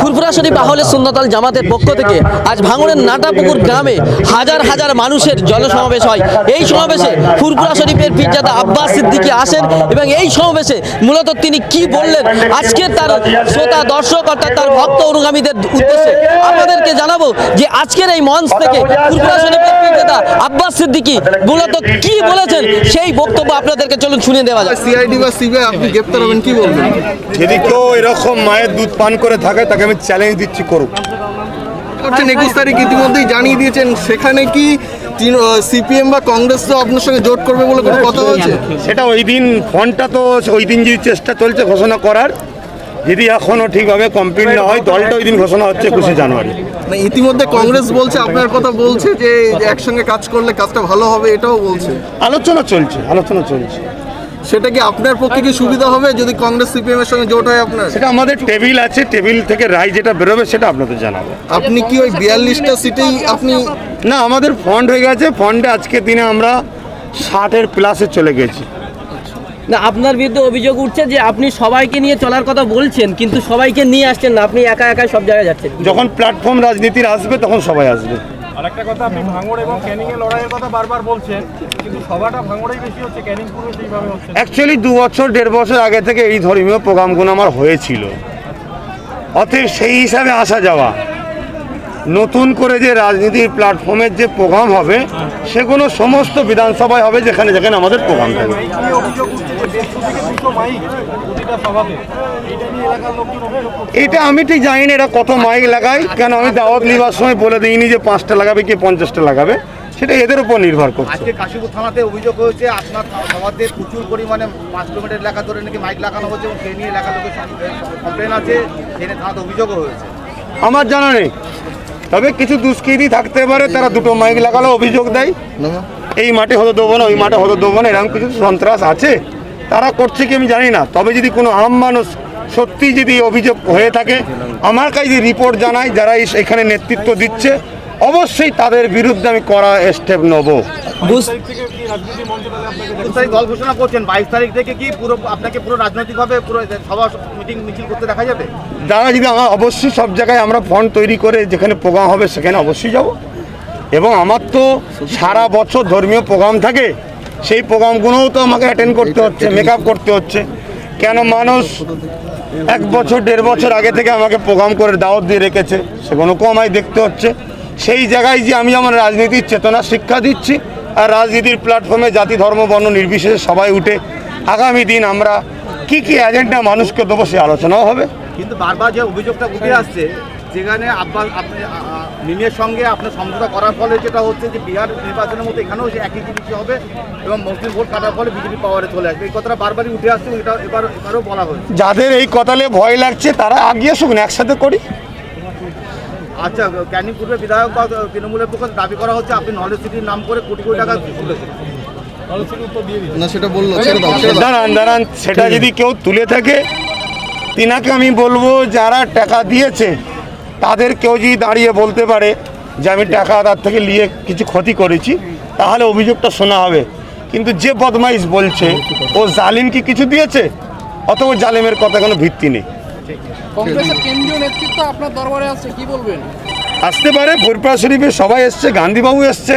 ফুরফুরা শরীফ আহলে সুন্নতাল জামাতের পক্ষ থেকে আজ ভাঙড়ের নাটাপুকুর গ্রামে হাজার হাজার মানুষের জনসমাবেশ হয়। এই সমাবেশে ফুরফুরা শরীফের পীরজাদা আব্বাস সিদ্দিকী আসেন এবং এই সমাবেশে মূলত তিনি কি বললেন আজকে তার শ্রোতা দর্শক অর্থাৎ তার ভক্ত অনুগামীদের উদ্দেশ্যে আপনাদেরকে জানাব যে আজকের এই মঞ্চ থেকে ফুরফুরা শরীফের পীরজাদা আব্বাস সিদ্দিকী মূলত কি বলেছেন সেই বক্তব্য আপনাদেরকে চলুন শুনে দেওয়া যায় সিআইডি বা সিবিআই আপনি গ্রেপ্তার হবেন কি বলবেন? যদি কেউ এরকম মায়ের দুধ পান করে থাকে তাকে আমি চ্যালেঞ্জ দিচ্ছি করুক। করছেন একুশ তারিখ ইতিমধ্যেই জানিয়ে দিয়েছেন সেখানে কি সিপিএম বা কংগ্রেস তো আপনার সঙ্গে জোট করবে বলে কোনো কথা হয়েছে? সেটা ওই দিন ফোনটা তো ওই দিন যদি চেষ্টা চলছে ঘোষণা করার যদি এখনও ঠিকভাবে কমপ্লিট না হয় দলটা ওই দিন ঘোষণা হচ্ছে একুশে জানুয়ারি। মানে ইতিমধ্যে কংগ্রেস বলছে আপনার কথা বলছে যে একসঙ্গে কাজ করলে কাজটা ভালো হবে এটাও বলছে। আলোচনা চলছে আলোচনা চলছে। সেটা কি আপনার পক্ষে কি সুবিধা হবে যদি কংগ্রেস সিপিএম এর সঙ্গে জোট হয় আপনার? সেটা আমাদের টেবিল আছে টেবিল থেকে রায় যেটা বেরোবে সেটা আপনাদের জানাব। আপনি কি ওই বিয়াল্লিশটা সিটেই আপনি না আমাদের ফন্ড হয়ে গেছে ফন্ডে আজকে দিনে আমরা ষাটের প্লাসে চলে গেছি। না আপনার বিরুদ্ধে অভিযোগ উঠছে যে আপনি সবাইকে নিয়ে চলার কথা বলছেন কিন্তু সবাইকে নিয়ে আসছেন না আপনি একা একা সব জায়গায় যাচ্ছেন। যখন প্ল্যাটফর্ম রাজনীতির আসবে তখন সবাই আসবে। কথা, আপনি ভাঙড় এবং ক্যানিং এর লড়াইয়ের কথা বারবার বলছেন, কিন্তু সভাটা ভাঙড়েই বেশি হচ্ছে, ক্যানিং পুরো সেইভাবে হচ্ছে অ্যাকচুয়ালি দু বছর, দেড় বছর আগে থেকে এই ধর্মীয় প্রোগ্রামগুলো আমার হয়েছিল। অতএব সেই হিসাবে আসা যাওয়া। নতুন করে যে রাজনীতির প্ল্যাটফর্মের যে প্রোগ্রাম হবে সেগুলো সমস্ত বিধানসভায় হবে যেখানে যেখানে আমাদের প্রোগ্রাম থাকবে। এটা আমি ঠিক জানি না এটা কত মাইক লাগাই কেন আমি দাওয়াত নিবার সময় বলে দিইনি যে পাঁচটা লাগাবে কি পঞ্চাশটা লাগাবে সেটা এদের উপর নির্ভর করছে। আজকে কাশীপুর থানাতে অভিযোগ হয়েছে আপনার সমাজে প্রচুর পরিমাণে পাঁচ কিলোমিটার এলাকা ধরে নাকি মাইক লাগানো হচ্ছে এবং সেই নিয়ে এলাকার লোকের কমপ্লেন আছে সেই থানাতে অভিযোগও হয়েছে। আমার জানা নেই। তবে কিছু দুষ্কৃতি থাকতে পারে, তারা দুটো মাইক লাগালো, অভিযোগ দেয়। এই মাঠে হতে দেবো না ওই মাঠে হতে দেবো না এরকম কিছু সন্ত্রাস আছে? তারা করছে কি আমি জানি না, তবে যদি কোনো আম মানুষ সত্যি যদি অভিযোগ হয়ে থাকে, আমার কাছে রিপোর্ট জানায়, যারা এখানে নেতৃত্ব দিচ্ছে অবশ্যই তাদের বিরুদ্ধে আমি করা স্টেপ নেব। দল ঘোষণা করছেন? বাইশ তারিখ থেকে কি পুরো আপনাকে পুরো রাজনৈতিকভাবে পুরো সভা মিটিং মিছিল করতে দেখা যাবে? যারা যদি আমার অবশ্যই সব জায়গায় আমরা ফন্ড তৈরি করে যেখানে প্রোগ্রাম হবে সেখানে অবশ্যই যাব। এবং আমার তো সারা বছর ধর্মীয় প্রোগ্রাম থাকে। সেই প্রোগ্রামগুলোও তো আমাকে অ্যাটেন্ড করতে হচ্ছে মেকআপ করতে হচ্ছে। কেন মানুষ এক বছর দেড় বছর আগে থেকে আমাকে প্রোগ্রাম করে দাওয়াত দিয়ে রেখেছে সেগুলোকেও আমায় দেখতে হচ্ছে। সেই জায়গায় যে আমি আমার রাজনীতির চেতনা শিক্ষা দিচ্ছি আর রাজনীতির প্ল্যাটফর্মে জাতি ধর্ম বর্ণ নির্বিশেষে সবাই উঠে আগামী দিন আমরা কি কি এজেন্ডা মানুষকে দেবো সে আলোচনাও হবে। কিন্তু বারবার যে অভিযোগটা উঠে আসছে যেখানে আব্বাস আপনি মিমের সঙ্গে আপনার সমঝোতা করার ফলে যেটা হচ্ছে যে বিহার নির্বাচনের মতো এখানেও সে একই জিনিস হবে এবং মুসলিম ভোট কাটার ফলে বিজেপি পাওয়ারে চলে আসবে। এই কথাটা বারবারই উঠে আসছে এটা এবার এবারও বলা হয়েছে। যাদের এই কথালে ভয় লাগছে তারা আগিয়ে আসুক না একসাথে করি। আচ্ছা ক্যানিং পূর্বে বিধায়ক বা তৃণমূলের পক্ষে দাবি করা হচ্ছে আপনি নলেজ সিটির নাম করে কোটি কোটি টাকা না সেটা বলল দাঁড়ান দাঁড়ান সেটা যদি কেউ তুলে থাকে তিনাকে আমি বলব যারা টাকা দিয়েছে তাদের কেউ যদি দাঁড়িয়ে বলতে পারে যে আমি টাকা তার থেকে নিয়ে কিছু ক্ষতি করেছি তাহলে অভিযোগটা শোনা হবে। কিন্তু যে বদমাইশ বলছে ও জালিম কি কিছু দিয়েছে? অথবা জালিমের কথা কোনো ভিত্তি নেই। কংগ্রেসের কেন্দ্রীয় নেতৃত্ব আপনার দরবারে আছে কি বলবেন? আসতে পারে ফুরপুরা শরীফে সবাই এসছে গান্ধীবাবু এসছে।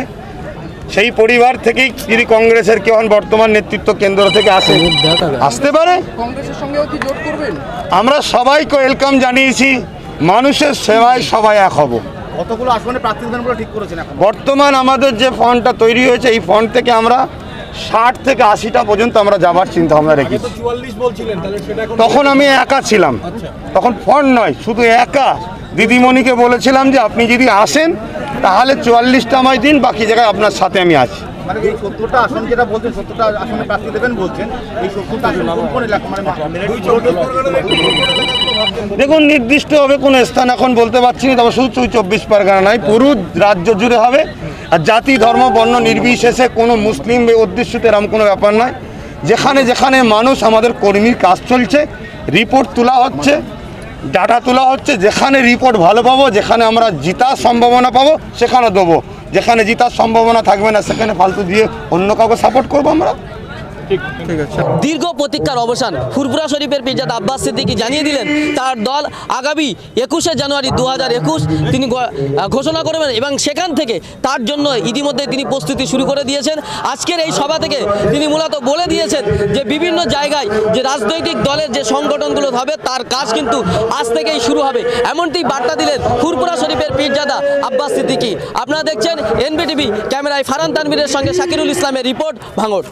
সেই পরিবার থেকেই যদি কংগ্রেসের কেউ বর্তমান নেতৃত্ব কেন্দ্র থেকে আসে। আসতে পারে? কংগ্রেসের সঙ্গেও কি জোট করবেন? আমরা সবাইকে ওয়েলকাম জানিয়েছি মানুষের সেবায় সবাই এক হব। কতগুলো আসনে প্রার্থী ঠিক করেছেন বর্তমান আমাদের যে ফন্ডটা তৈরি হয়েছে এই ফন্ড থেকে আমরা ষাট থেকে আশিটা পর্যন্ত আমরা যাবার চিন্তা ভাবনা রেখেছি। তখন আমি একা ছিলাম। তখন ফন্ড নয় শুধু একা। দিদিমণিকে বলেছিলাম যে আপনি যদি আসেন তাহলে চুয়াল্লিশটা আমায় দিন বাকি জায়গায় আপনার সাথে আমি আছি। মানে এই সত্তরটা আসন যেটা বলছেন সত্তরটা আসনে প্রার্থী দেবেন বলছেন এই সত্তরটা আসন কোন কোন এলাকা মানে দেখুন নির্দিষ্টভাবে কোনো স্থান এখন বলতে পারছি না তবে শুধু চব্বিশ পরগনা নয় পুরো রাজ্য জুড়ে হবে। আর জাতি, ধর্ম, বর্ণ নির্বিশেষে কোনো মুসলিম উদ্দেশ্যতে এরকম কোনো ব্যাপার নয়। যেখানে যেখানে মানুষ আমাদের কর্মীর কাজ চলছে রিপোর্ট তোলা হচ্ছে ডাটা তোলা হচ্ছে, যেখানে রিপোর্ট ভালো পাবো, যেখানে আমরা জিতার সম্ভাবনা পাবো, সেখানে দেবো। যেখানে জিতার সম্ভাবনা থাকবে না, সেখানে ফালতু দিয়ে অন্য কাউকে সাপোর্ট করব আমরা। দীর্ঘ প্রতীক্ষার অবসান। ফুরপুরা শরীফের পিরজাদ আব্বাস সিদ্দিকি জানিয়ে দিলেন তার দল আগামী একুশে জানুয়ারি দু হাজার একুশ তিনি ঘোষণা করবেন এবং সেখান থেকে তার জন্য ইতিমধ্যে তিনি প্রস্তুতি শুরু করে দিয়েছেন। আজকের এই সভা থেকে তিনি মূলত বলে দিয়েছেন যে বিভিন্ন জায়গায় যে রাজনৈতিক দলের যে সংগঠনগুলো হবে তার কাজ কিন্তু আজ থেকেই শুরু হবে। এমনটি বার্তা দিলেন ফুরপুরা শরীফের পীরজাদা আব্বাস সিদ্দিকি। আপনারা দেখছেন এনবিটিভি ক্যামেরায় ফারান তানভীরের সঙ্গে শাকিরুল ইসলামের রিপোর্ট ভাঙড়।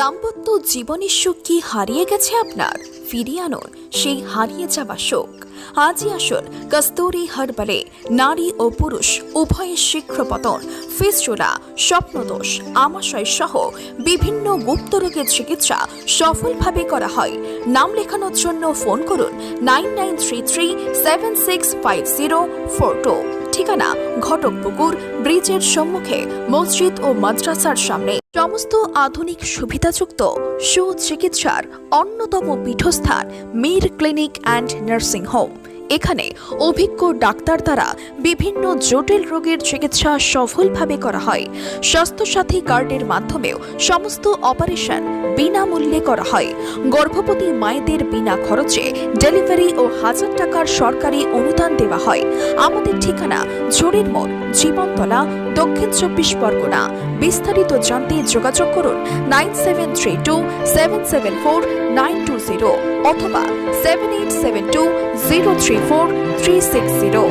দাম্পত্য জীবনের সুখ কি হারিয়ে গেছে আপনার? ফিরিয়ে আনুন, সেই হারিয়ে যাওয়া শোক আজই আসুন, কস্তুরি হারবালে নারী ও পুরুষ উভয়ের শীঘ্র পতন ফিসচুলা স্বপ্নদোষ, আমাশয় সহ বিভিন্ন গুপ্ত রোগের চিকিৎসা সফলভাবে করা হয়। নাম লেখানোর জন্য ফোন করুন, nine nine three three seven six five zero four two. ঠিকানা ঘটকপুকুর ব্রিজের সম্মুখে, মসজিদ ও মাদ্রাসার সামনে। সমস্ত আধুনিক সুবিধাযুক্ত সুচিকিৎসার অন্যতম পীঠস্থান Mir clinic and nursing home. এখানে অভিজ্ঞ ডাক্তার দ্বারা বিভিন্ন জটিল রোগের চিকিৎসা সফলভাবে করা হয়। স্বাস্থ্যসাথী কার্ডের মাধ্যমেও সমস্ত অপারেশন বিনামূল্যে করা হয়। গর্ভবতী মায়েদের বিনা খরচে ডেলিভারি ও হাজার টাকার সরকারি অনুদান দেওয়া হয়। আমাদের ঠিকানা ঝুড়ির মোড়, জীবনতলা, দক্ষিণ চব্বিশ পরগনা। বিস্তারিত জানতে যোগাযোগ করুন nine seven three two seven seven four nine two zero অথবা seven eight seven two zero three four three six zero